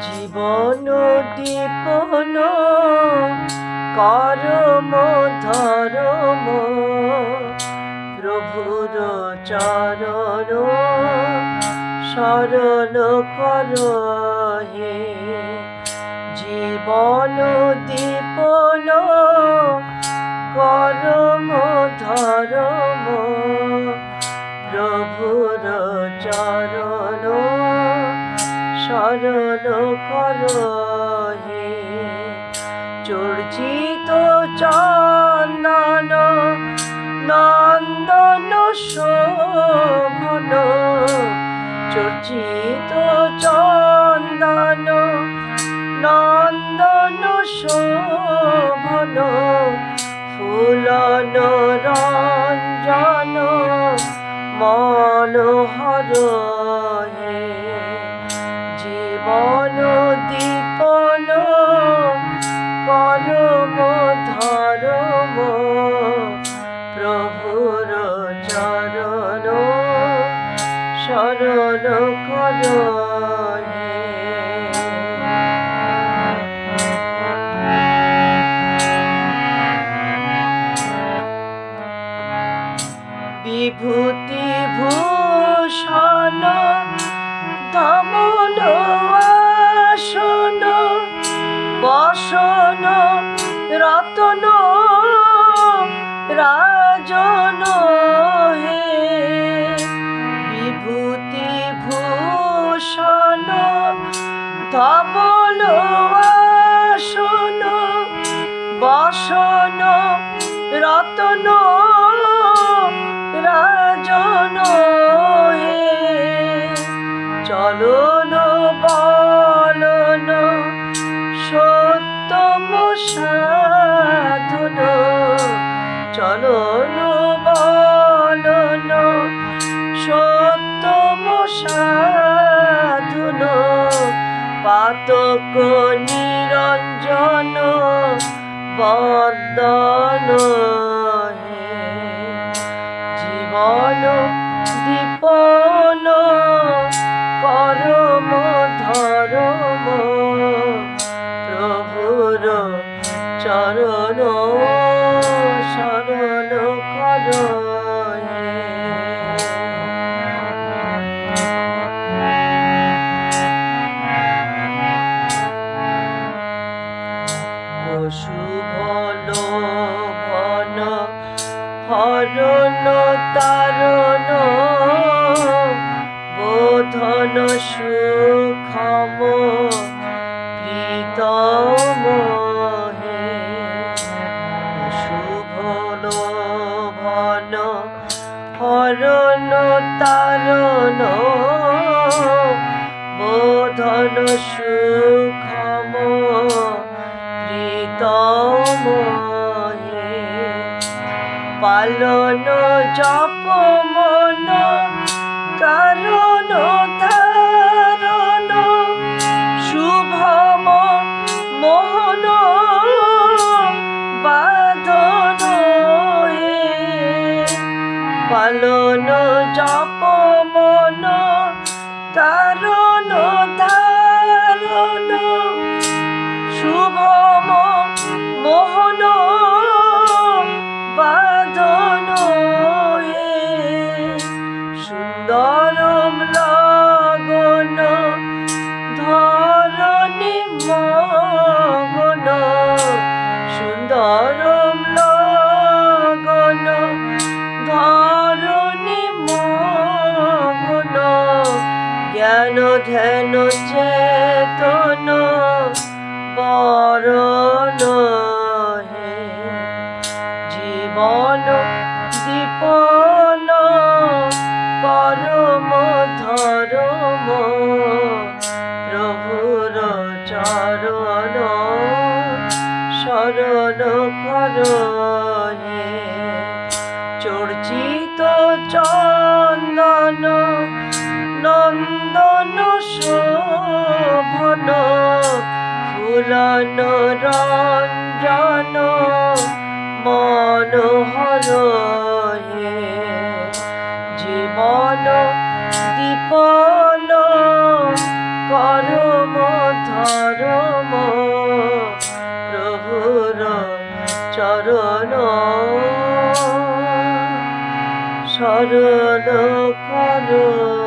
জীবন দীপন করম ধরম প্রভুর চরণ শরণ কর হে। জীবন দীপন করম ধরম শরণ কর হে। চর্চিত চন্দন নন্দন শোভন। চর্চিত চন্দন নন্দন শোভন। শরণ কর বিভূতি ভূষণ দমন আসন বসন রতন রাজন বসন রতন রাজন চলন বলন সত্যম সাধন। চলন বলন সত্যম সাধন। পাতক নিরঞ্জন বন্দন হে। জীবন দীপন করম ধরম। প্রভুর চরণ শরণ কর। অশুভল ভন হরণ তারণ বোধন সুখম প্রীতম হে। শুভল ভন হরণ তারণ বোধন সুখম প্রীতম হে পালন জপ মন কারণ ধারণ শুভম মোহন বাঁধন হে পালন জপ সুন্দরম লগন ধরণি মগন জ্ঞান ধ্যান চেতন বরণ হে। জীবন দীপন পরম ধরম চন্দন নন্দন শোভন ফুলন রঞ্জন। চরণ করো